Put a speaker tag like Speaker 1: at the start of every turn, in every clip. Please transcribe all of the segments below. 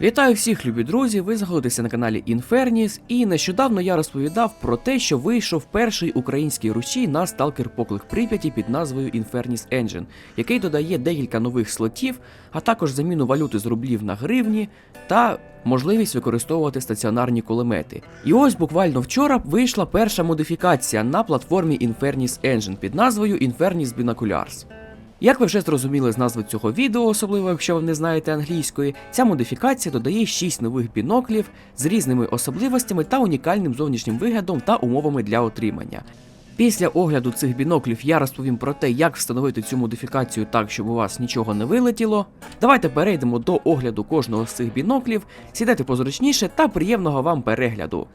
Speaker 1: Вітаю всіх, любі друзі! Ви знаходитеся на каналі Інферніс, і нещодавно я розповідав про те, що вийшов перший український рушій на сталкер поклик Прип'яті під назвою Інферніс Engine, який додає декілька нових слотів, а також заміну валюти з рублів на гривні та можливість використовувати стаціонарні кулемети. І ось буквально вчора вийшла перша модифікація на платформі Infernis Engine під назвою Infernis Binoculars. Як ви вже зрозуміли з назви цього відео, особливо якщо ви не знаєте англійської, ця модифікація додає 6 нових біноклів з різними особливостями та унікальним зовнішнім виглядом та умовами для отримання. Після огляду цих біноклів я розповім про те, як встановити цю модифікацію так, щоб у вас нічого не вилетіло. Давайте перейдемо до огляду кожного з цих біноклів, сідайте позручніше та приємного вам перегляду.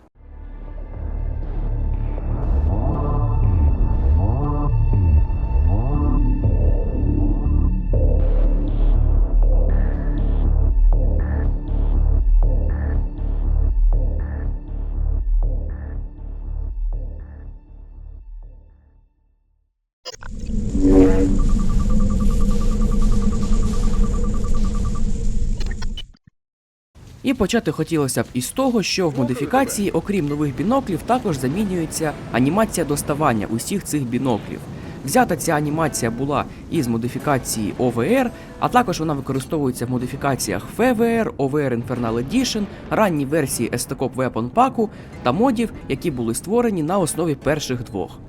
Speaker 1: І почати хотілося б із того, що в модифікації, окрім нових біноклів, також замінюється анімація доставання усіх цих біноклів. Взята ця анімація була із модифікації OVR, а також вона використовується в модифікаціях FVR, OVR Infernal Edition, ранній версії Estacop Weapon Pack та модів, які були створені на основі перших двох.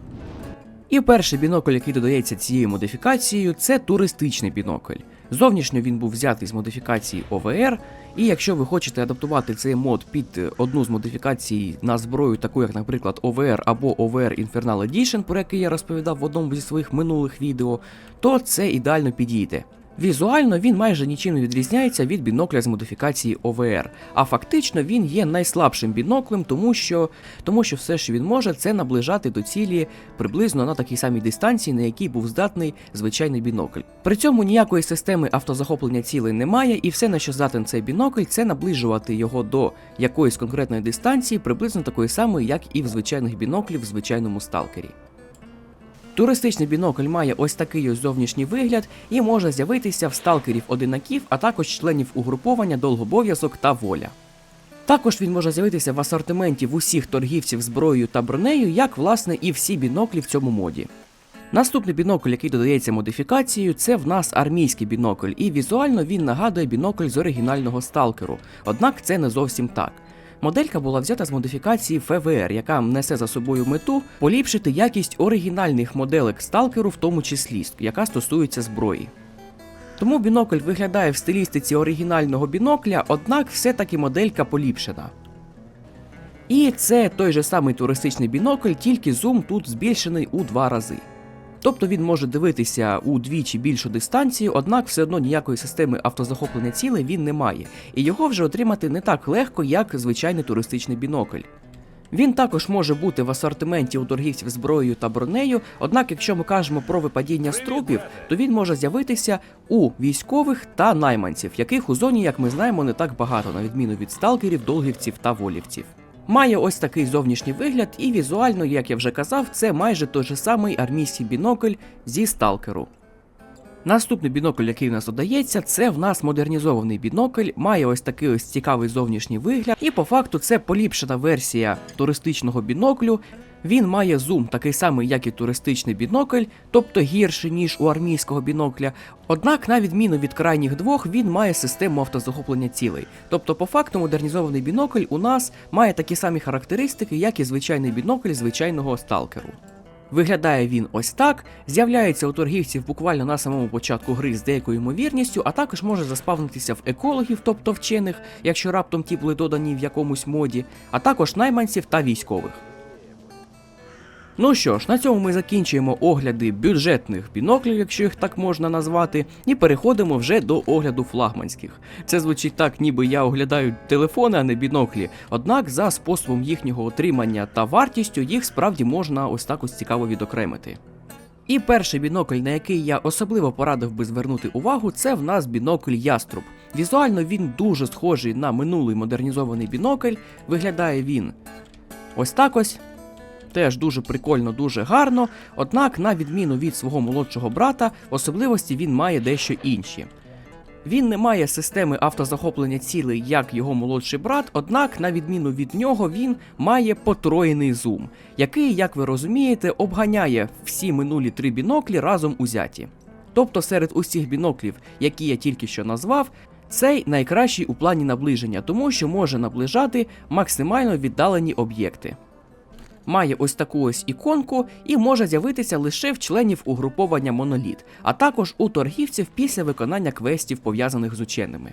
Speaker 1: І перший бінокль, який додається цією модифікацією, це туристичний бінокль. Зовнішньо він був взятий з модифікації OVR, і якщо ви хочете адаптувати цей мод під е, одну з модифікацій на зброю, таку як, наприклад, OVR або OVR Infernal Edition, про який я розповідав в одному зі своїх минулих відео, то це ідеально підійде. Візуально він майже нічим не відрізняється від бінокля з модифікації OVR, а фактично він є найслабшим біноклем, тому що, тому що все, що він може, це наближати до цілі приблизно на такій самій дистанції, на якій був здатний звичайний бінокль. При цьому ніякої системи автозахоплення цілей немає, і все, на що здатен цей бінокль, це наближувати його до якоїсь конкретної дистанції, приблизно такої самої, як і в звичайних біноклів в звичайному сталкері. Туристичний бінокль має ось такий ось зовнішній вигляд і може з'явитися в сталкерів одинаків, а також членів угруповання Долгобов'язок та воля. Також він може з'явитися в асортименті в усіх торгівців зброєю та бронею, як власне і всі біноклі в цьому моді. Наступний бінокль, який додається модифікацією, це в нас армійський бінокль, і візуально він нагадує бінокль з оригінального сталкеру. Однак це не зовсім так. Моделька була взята з модифікації FVR, яка несе за собою мету поліпшити якість оригінальних моделек сталкеру, в тому числі, яка стосується зброї. Тому бінокль виглядає в стилістиці оригінального бінокля, однак все-таки моделька поліпшена. І це той же самий туристичний бінокль, тільки зум тут збільшений у два рази. Тобто він може дивитися удвічі більшу дистанцію, однак все одно ніякої системи автозахоплення цілей він не має, і його вже отримати не так легко, як звичайний туристичний бінокль. Він також може бути в асортименті у торгівців зброєю та бронею, однак, якщо ми кажемо про випадіння з трупів, то він може з'явитися у військових та найманців, яких у зоні, як ми знаємо, не так багато, на відміну від сталкерів, долгівців та волівців. Має ось такий зовнішній вигляд, і візуально, як я вже казав, це майже той же самий армійський бінокль зі сталкеру. Наступний бінокль, який в нас додається, це в нас модернізований бінокль, має ось такий ось цікавий зовнішній вигляд, і по факту це поліпшена версія туристичного біноклю. Він має зум такий самий, як і туристичний бінокль, тобто гірший, ніж у армійського бінокля. Однак, на відміну від крайніх двох, він має систему автозахоплення цілей. Тобто, по факту, модернізований бінокль у нас має такі самі характеристики, як і звичайний бінокль звичайного сталкеру. Виглядає він ось так, з'являється у торгівців буквально на самому початку гри з деякою ймовірністю, а також може заспавнитися в екологів, тобто вчених, якщо раптом ті були додані в якомусь моді, а також найманців та військових. Ну що ж, на цьому ми закінчуємо огляди бюджетних біноклів, якщо їх так можна назвати, і переходимо вже до огляду флагманських. Це звучить так, ніби я оглядаю телефони, а не біноклі. Однак за способом їхнього отримання та вартістю їх справді можна ось так ось цікаво відокремити. І перший бінокль, на який я особливо порадив би звернути увагу, це в нас бінокль Яструб. Візуально він дуже схожий на минулий модернізований бінокль. Виглядає він ось так ось. Теж дуже прикольно, дуже гарно, однак, на відміну від свого молодшого брата, особливості він має дещо інші. Він не має системи автозахоплення цілей, як його молодший брат, однак, на відміну від нього, він має потроєний зум, який, як ви розумієте, обганяє всі минулі три біноклі разом узяті. Тобто серед усіх біноклів, які я тільки що назвав, цей найкращий у плані наближення, тому що може наближати максимально віддалені об'єкти. Має ось таку ось іконку і може з'явитися лише в членів угруповання моноліт, а також у торгівців після виконання квестів, пов'язаних з ученими.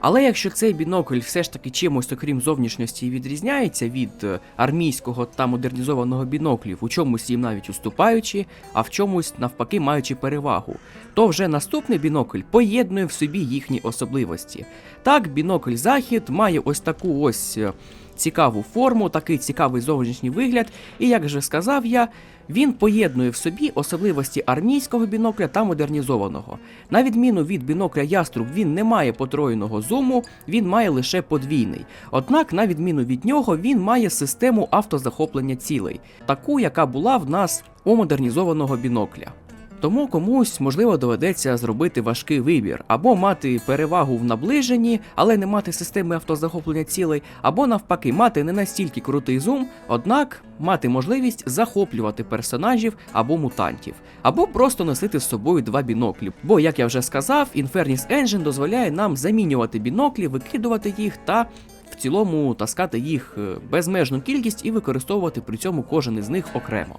Speaker 1: Але якщо цей бінокль все ж таки чимось, окрім зовнішності, відрізняється від е, армійського та модернізованого біноклів, у чомусь їм навіть уступаючи, а в чомусь навпаки маючи перевагу, то вже наступний бінокль поєднує в собі їхні особливості. Так, бінокль захід має ось таку ось е, цікаву форму, такий цікавий зовнішній вигляд, і як вже сказав я, він поєднує в собі особливості армійського бінокля та модернізованого. На відміну від бінокля Яструб, він не має потроєного зуму, він має лише подвійний. Однак, на відміну від нього, він має систему автозахоплення цілей, таку, яка була в нас у модернізованого бінокля. Тому комусь можливо доведеться зробити важкий вибір, або мати перевагу в наближенні, але не мати системи автозахоплення цілей, або навпаки мати не настільки крутий зум, однак мати можливість захоплювати персонажів або мутантів, або просто носити з собою два біноклі. Бо, як я вже сказав, Infernus Engine дозволяє нам замінювати біноклі, викидувати їх та в цілому таскати їх е, безмежну кількість і використовувати при цьому кожен із них окремо.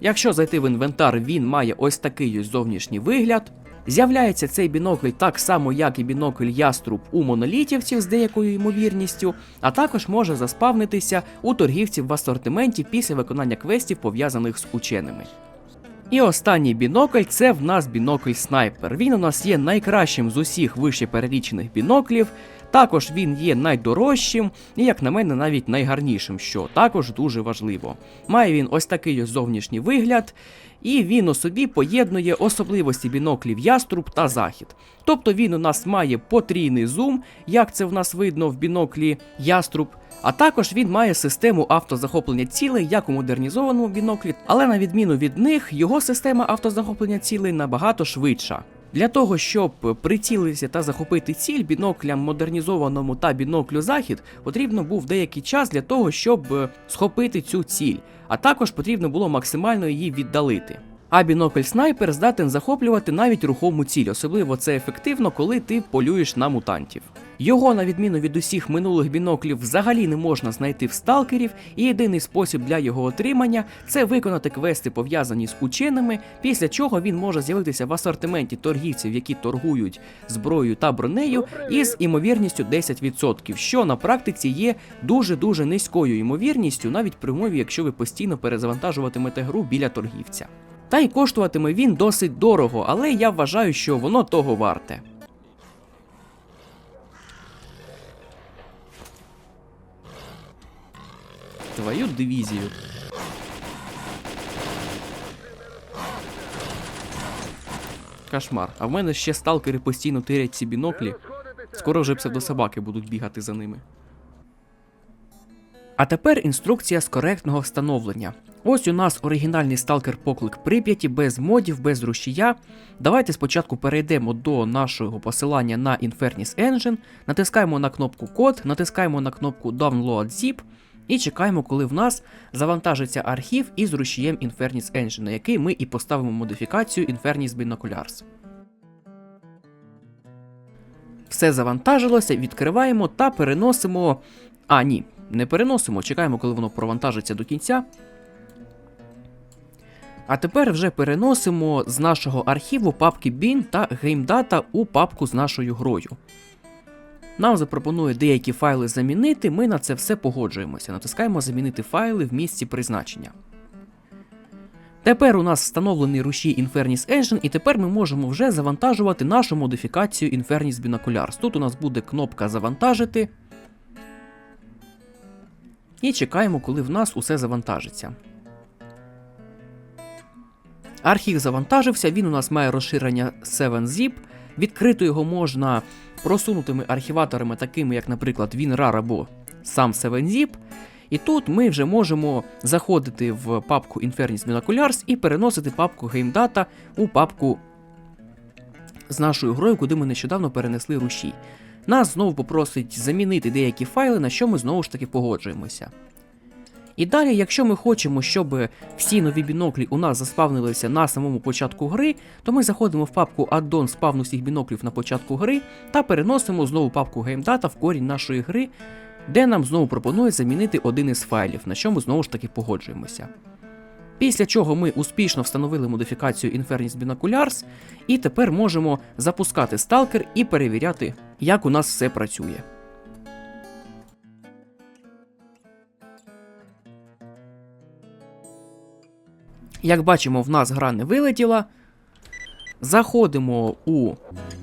Speaker 1: Якщо зайти в інвентар, він має ось такий ось зовнішній вигляд. З'являється цей бінокль так само, як і бінокль яструб у монолітівців з деякою ймовірністю, а також може заспавнитися у торгівців в асортименті після виконання квестів, пов'язаних з ученими. І останній бінокль це в нас бінокль снайпер. Він у нас є найкращим з усіх вище перелічених біноклів. Також він є найдорожчим і, як на мене, навіть найгарнішим, що також дуже важливо. Має він ось такий зовнішній вигляд, і він у собі поєднує особливості біноклів яструб та захід. Тобто він у нас має потрійний зум, як це в нас видно в біноклі яструб. А також він має систему автозахоплення цілей, як у модернізованому біноклі, але на відміну від них, його система автозахоплення цілей набагато швидша. Для того, щоб прицілитися та захопити ціль біноклям модернізованому та біноклю захід, потрібно був деякий час для того, щоб е, схопити цю ціль, а також потрібно було максимально її віддалити. А бінокль снайпер здатен захоплювати навіть рухому ціль, особливо це ефективно, коли ти полюєш на мутантів. Його, на відміну від усіх минулих біноклів, взагалі не можна знайти в сталкерів, і єдиний спосіб для його отримання це виконати квести, пов'язані з ученими, після чого він може з'явитися в асортименті торгівців, які торгують зброєю та бронею, із імовірністю 10%, що на практиці є дуже-дуже низькою ймовірністю, навіть при умові, якщо ви постійно перезавантажуватимете гру біля торгівця. Та й коштуватиме він досить дорого, але я вважаю, що воно того варте. Твою дивізію. Кошмар. А в мене ще сталкери постійно тирять ці біноклі. Скоро вже псевдособаки будуть бігати за ними. А тепер інструкція з коректного встановлення. Ось у нас оригінальний сталкер поклик Прип'яті без модів, без рушія. Давайте спочатку перейдемо до нашого посилання на Infernus Engine, натискаємо на кнопку код, натискаємо на кнопку Download Zip і чекаємо, коли в нас завантажиться архів із рушієм Infernus Engine, на який ми і поставимо модифікацію Infernus Binoculars. Все завантажилося, відкриваємо та переносимо. А, ні, не переносимо, чекаємо, коли воно провантажиться до кінця. А тепер вже переносимо з нашого архіву папки bin та GameData у папку з нашою грою. Нам запропонує деякі файли замінити, ми на це все погоджуємося. Натискаємо Замінити файли в місці призначення. Тепер у нас встановлений рушій Infernus Engine, і тепер ми можемо вже завантажувати нашу модифікацію Infernus Binoculars. Тут у нас буде кнопка Завантажити. І чекаємо, коли в нас усе завантажиться. Архів завантажився, він у нас має розширення 7zip. Відкрити його можна просунутими архіваторами, такими як, наприклад, WinRAR або сам 7zip. І тут ми вже можемо заходити в папку Infernus Binoculars і переносити папку GameData у папку з нашою грою, куди ми нещодавно перенесли рушій. Нас знову попросить замінити деякі файли, на що ми знову ж таки погоджуємося. І далі, якщо ми хочемо, щоб всі нові біноклі у нас заспавнилися на самому початку гри, то ми заходимо в папку Addon спавну всіх біноклів на початку гри та переносимо знову папку GameData в корінь нашої гри, де нам знову пропонують замінити один із файлів, на що ми знову ж таки погоджуємося. Після чого ми успішно встановили модифікацію Infernus Binoculars, і тепер можемо запускати Stalker і перевіряти, як у нас все працює. Як бачимо, в нас гра не вилетіла. Заходимо у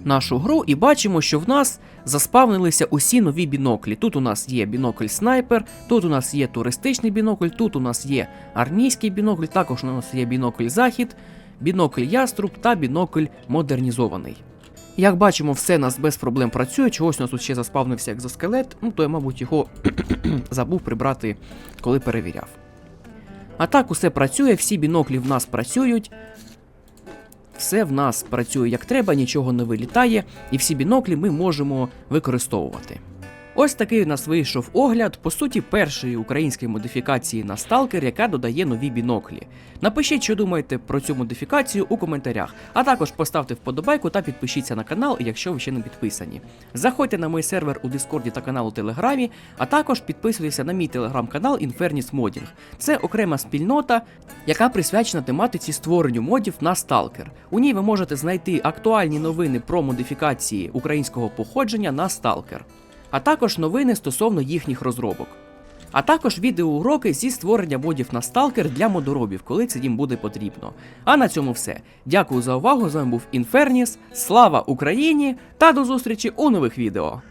Speaker 1: нашу гру і бачимо, що в нас заспавнилися усі нові біноклі. Тут у нас є бінокль снайпер, тут у нас є туристичний бінокль, тут у нас є армійський бінокль, також у нас є бінокль захід, бінокль яструб та бінокль модернізований. Як бачимо, все нас без проблем працює. Чогось у нас тут ще заспавнився екзоскелет, ну то я, мабуть, його забув прибрати, коли перевіряв. А так усе працює, всі біноклі в нас працюють. Все в нас працює як треба, нічого не вилітає, і всі біноклі ми можемо використовувати. Ось такий у нас вийшов огляд, по суті, першої української модифікації на Stalker, яка додає нові біноклі. Напишіть, що думаєте про цю модифікацію у коментарях, а також поставте вподобайку та підпишіться на канал, якщо ви ще не підписані. Заходьте на мій сервер у Дискорді та канал у Телеграмі, а також підписуйтеся на мій телеграм-канал Infernus Modding. Це окрема спільнота, яка присвячена тематиці створенню модів на Stalker. У ній ви можете знайти актуальні новини про модифікації українського походження на Stalker а також новини стосовно їхніх розробок. А також відеоуроки зі створення модів на сталкер для модоробів, коли це їм буде потрібно. А на цьому все. Дякую за увагу. З вами був Інферніс. Слава Україні та до зустрічі у нових відео.